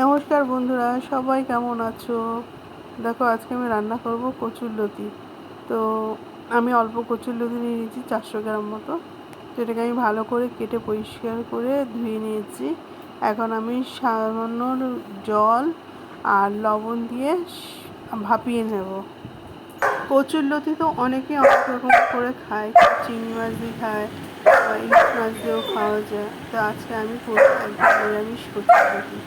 নমস্কার বন্ধুরা, সবাই কেমন আছো? দেখো, আজকে আমি রান্না করব কচুর লতি। তো আমি অল্প কচুর লতি নিয়ে নিয়েছি, চারশো গ্রাম মতো। তো এটাকে আমি ভালো করে কেটে পরিষ্কার করে ধুয়ে নিয়েছি। এখন আমি সামান্য জল আর লবণ দিয়ে ভাপিয়ে নেব। কচুর লতি তো অনেকেই অনেক রকম করে খায়, চিংড়ি মাছ দিয়ে খায় বা ইলিশ মাছ দিয়েও খাওয়া যায়। তো আজকে আমি নিরামিষ কচুর লতি।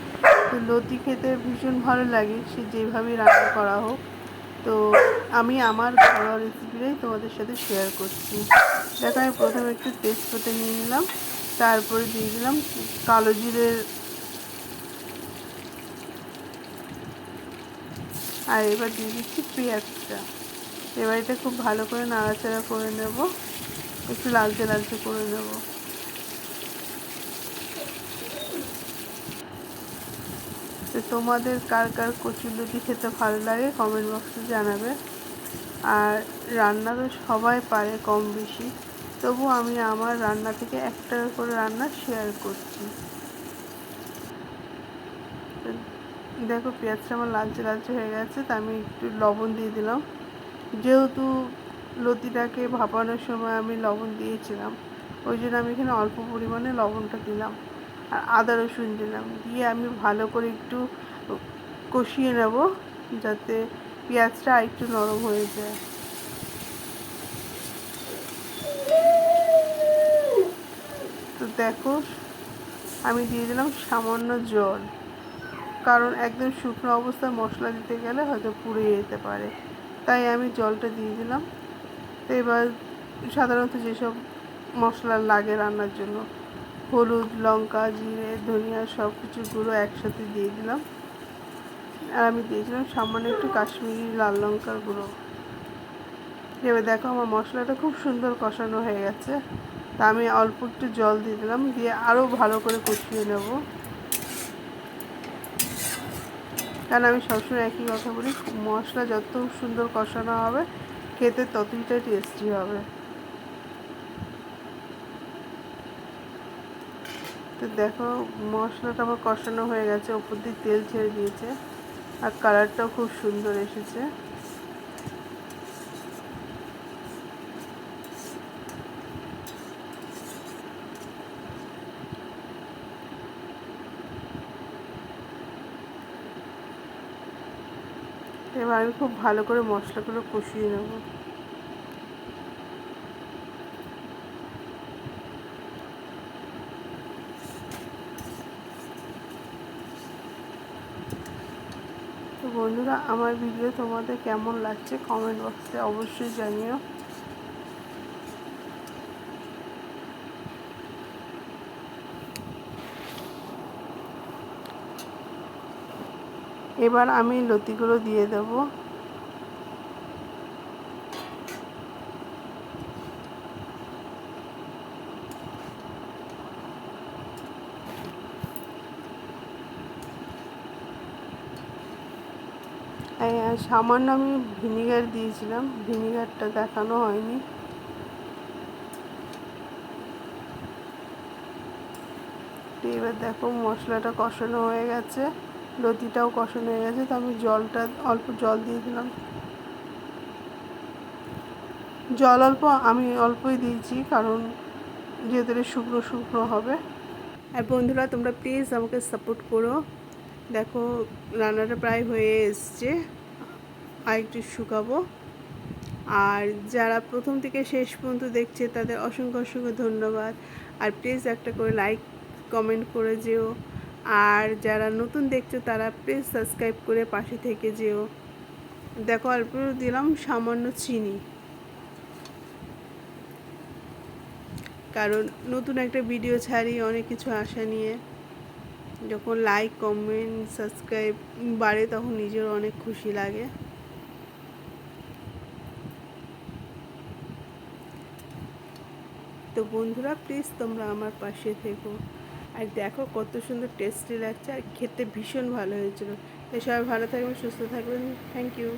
তো লতি খেতে ভীষণ ভালো লাগে, সে যেভাবেই রান্না করা হোক। তো আমি আমার ঘরোয়া রেসিপিটাই তোমাদের সাথে শেয়ার করছি। দেখো, আমি প্রথমে একটু তেজপাতা নিয়ে নিলাম, তারপরে দিয়ে দিলাম কালো জিরের আর এবার দিয়ে দিচ্ছি পেঁয়াজটা। এবার এটা খুব ভালো করে নাড়াচাড়া করে নেব, একটু লালচে লালচে করে নেব। তো তোমাদের কার কার কচুলতি খেতে ভালো লাগে কমেন্ট বক্সে জানাবে। আর রান্না তো সবাই পারে কম বেশি। তবু আমি আমার রান্না থেকে একটা করে রান্না শেয়ার করছি। দেখো পেঁয়াজটা আমার লালচে লালচে হয়ে গেছে, তা আমি একটু লবণ দিয়ে দিলাম। যেহেতু লতিটাকে ভাপানোর সময় আমি লবণ দিয়েছিলাম, ওই জন্য আমি এখানে অল্প পরিমাণে লবণটা দিলাম। আর আদা রসুন দিলাম দিয়ে আমি ভালো করে একটু কষিয়ে নেব, যাতে পেঁয়াজটা একটু নরম হয়ে যায়। তো দেখো, আমি দিয়ে দিলাম সামান্য জল, কারণ একদম শুকনো অবস্থায় মশলা দিতে গেলে হয়তো পুড়ে যেতে পারে। তাই আমি জলটা দিয়ে দিলাম। তো এবার সাধারণত যেসব মশলা লাগে রান্নার জন্য হলুদ, লঙ্কা, জিরে, ধনিয়া সব কিছু গুঁড়ো একসাথে দিয়ে দিলাম। আর আমি দিয়েছিলাম সামান্য একটু কাশ্মীরি লাল লঙ্কার গুঁড়ো। এবার দেখো আমার মশলাটা খুব সুন্দর কষানো হয়ে গেছে। তা আমি অল্প একটু জল দিয়ে দিলাম, দিয়ে আরও ভালো করে কষিয়ে নেব। কারণ আমি সবসময় একই কথা বলি, মশলা যত সুন্দর কষানো হবে, খেতে ততইটা টেস্টি হবে। তো দেখো, মশলাটা আমার কষানো হয়ে গেছে, ওপর দিয়ে তেল ছেড়ে দিয়েছে, আর কালারটাও খুব সুন্দর এসেছে। এবার আমি খুব ভালো করে মশলাগুলো কষিয়ে নেব। তো বন্ধুরা, আমার ভিডিও তোমাদের কেমন লাগছে কমেন্ট বক্সে অবশ্যই জানিও। এবার আমি লতিগুলো দিয়ে দেবো। সামান্য আমি ভিনিগার দিয়েছিলাম, ভিনিগারটা দেখানো হয়নি। এবার দেখো মশলাটা কষানো হয়ে গেছে, লতিটাও কষানো হয়ে গেছে, তো আমি জলটা, অল্প জল দিয়ে দিলাম। জল অল্প, আমি অল্পই দিয়েছি, কারণ যেহেতু শুকনো শুকনো হবে। আর বন্ধুরা, তোমরা প্লিজ আমাকে সাপোর্ট করো। দেখো, রান্নাটা প্রায় হয়ে এসছে। আর একটু শুকাবো। আর যারা প্রথম থেকে শেষ পর্যন্ত দেখছে, তাদের অসংখ্য অসংখ্য ধন্যবাদ। আর প্লিজ একটা করে লাইক কমেন্ট করে যেও। আর যারা নতুন দেখছ, তারা প্লিজ সাবস্ক্রাইব করে পাশে থেকে যেও। দেখো অল্প দিলাম সামান্য চিনি। কারণ নতুন একটা ভিডিও ছাড়ি, অনেক কিছু আশা নিয়ে। যখন লাইক কমেন্ট সাবস্ক্রাইব বাড়ে, তখন নিজের অনেক খুশি লাগে। তো বন্ধুরা প্লিজ তোমরা আমার পাশে থেকো। আর দেখো কত সুন্দর টেস্টি লাগছে, আর খেতে ভীষণ ভালো হয়েছিল। তাই সবাই ভালো থাকবেন, সুস্থ থাকবেন। Thank you